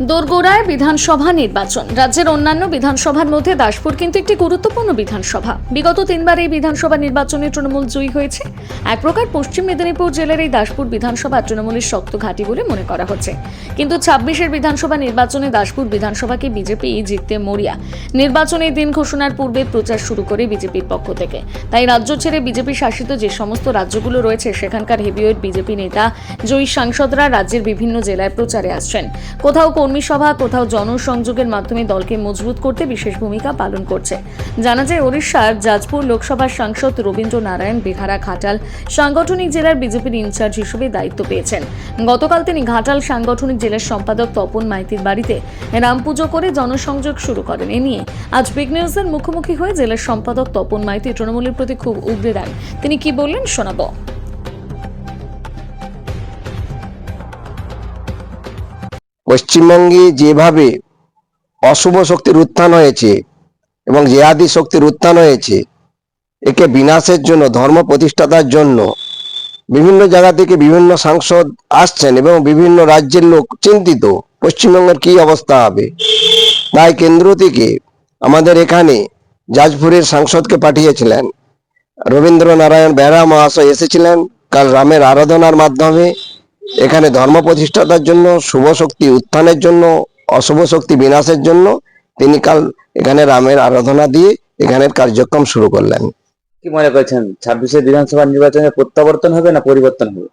দোরগোড়ায় বিধানসভা নির্বাচন। রাজ্যের অন্যান্য বিধানসভার মধ্যে দাসপুর কিন্তু একটি গুরুত্বপূর্ণ বিধানসভা। বিগত তিনবার এই বিধানসভা নির্বাচনে তৃণমূল জয়ী হয়েছে। এক প্রকার পশ্চিম মেদিনীপুর জেলার এই দাসপুর বিধানসভা তৃণমূলের শক্ত ঘাঁটি বলে মনে করা হচ্ছে। কিন্তু ছাব্বিশের বিধানসভা নির্বাচনে দাসপুর বিধানসভাকে বিজেপি জিততে মরিয়া। নির্বাচনের দিন ঘোষণার পূর্বে প্রচার শুরু করে বিজেপির পক্ষ থেকে। তাই রাজ্য ছেড়ে বিজেপি শাসিত যে সমস্ত রাজ্যগুলো রয়েছে, সেখানকার হেভিওয়েট বিজেপি নেতা, জয়ী সাংসদরা রাজ্যের বিভিন্ন জেলায় প্রচারে আসছেন। কোথাও কর্মী সভা, কোথাও জনসংযোগের মাধ্যমে দলকে মজবুত করতে বিশেষ ভূমিকা পালন করছে। জানা যায়, ওড়িশার জাজপুর লোকসভার সাংসদ রবীন্দ্র নারায়ণ বেহারা ঘাটাল সাংগঠনিক জেলার বিজেপির ইনচার্জ হিসেবে দায়িত্ব পেয়েছেন। গতকাল তিনি ঘাটাল সাংগঠনিক জেলার সম্পাদক তপন মাইতির বাড়িতে রাম পুজো করে জনসংযোগ শুরু করেন। এ নিয়ে আজ বিগ নিউজের মুখোমুখি হয়ে জেলার সম্পাদক তপন মাইতি তৃণমূলের প্রতি খুব উগরে দেন। তিনি কি বললেন, শোনাবো। পশ্চিমবঙ্গে যেভাবে অশুভ শক্তির উত্থান হয়েছে এবং জেহাদি শক্তির উত্থান হয়েছে, একে বিনাশের জন্য, ধর্ম প্রতিষ্ঠাতার জন্য বিভিন্ন জায়গা থেকে বিভিন্ন সাংসদ আসছেন এবং বিভিন্ন রাজ্যের লোক চিন্তিত, পশ্চিমবঙ্গের কি অবস্থা হবে? তাই কেন্দ্র থেকে আমাদের এখানে যাজপুরের সাংসদকে পাঠিয়েছিলেন। রবীন্দ্র নারায়ণ মহাশয় এসেছিলেন, কাল রামের আরাধনার মাধ্যমে। এখানে ধর্ম প্রতিষ্ঠাতার জন্য শুভ শক্তি উত্থানের জন্য অশুভ শক্তি বিনাশের জন্য তিনি কাল এখানে রামের আরাধনা দিয়ে এখানের কার্যক্রম শুরু করলেন। কি মনে করছেন? ছাব্বিশে বিধানসভা নির্বাচনে প্রত্যাবর্তন হবে না পরিবর্তন হবে?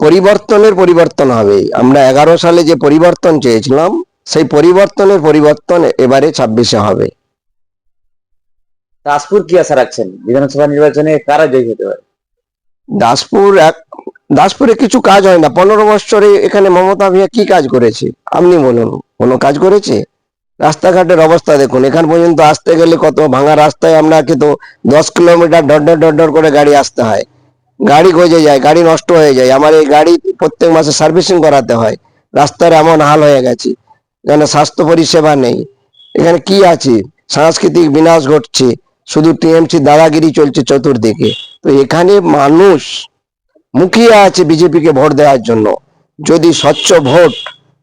পরিবর্তনের পরিবর্তন হবে। আমরা এগারো সালে যে পরিবর্তন চেয়েছিলাম সেই পরিবর্তনের পরিবর্তন এবারে ছাব্বিশে হবে। দাসপুর কি আশা রাখছেন? বিধানসভা নির্বাচনে কারা জয়ী হতে পারে? দাসপুর এক দাসপুরে কিছু কাজ হয় না। পনেরো বছরে এখানে মমতা ভিয়া কি কাজ করেছে? আপনি বলুন। কোনো কাজ করেছে? রাস্তাঘাটের অবস্থা দেখুন। এখান পর্যন্ত আসতে গেলে কত ভাঙা রাস্তায় আমরা কিন্তু দশ কিলোমিটার ডর ডর করে গাড়ি আসতে হয়। গাড়ি গজে যায়, গাড়ি নষ্ট হয়ে যায়। আমার এই গাড়ি প্রত্যেক মাসে সার্ভিসিং করাতে হয়। রাস্তার এমন হাল হয়ে গেছে। এখানে স্বাস্থ্য পরিষেবা নেই। এখানে কি আছে? সাংস্কৃতিক বিনাশ ঘটছে। শুধু টিএমসি দাদাগিরি চলছে চতুর্দিকে। তো এখানে মানুষ মুখিয়ে আছে বিজেপিকে ভোট দেওয়ার জন্য। যদি স্বচ্ছ ভোট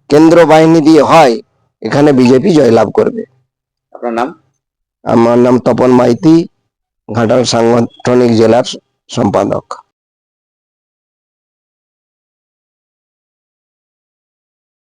কেন্দ্র বাহিনী দিয়ে হয় এখানে বিজেপি জয়লাভ করবে। আপনার নাম? আমার নাম তপন মাইতি ঘাটাল সাংগঠনিক জেলার সম্পাদক।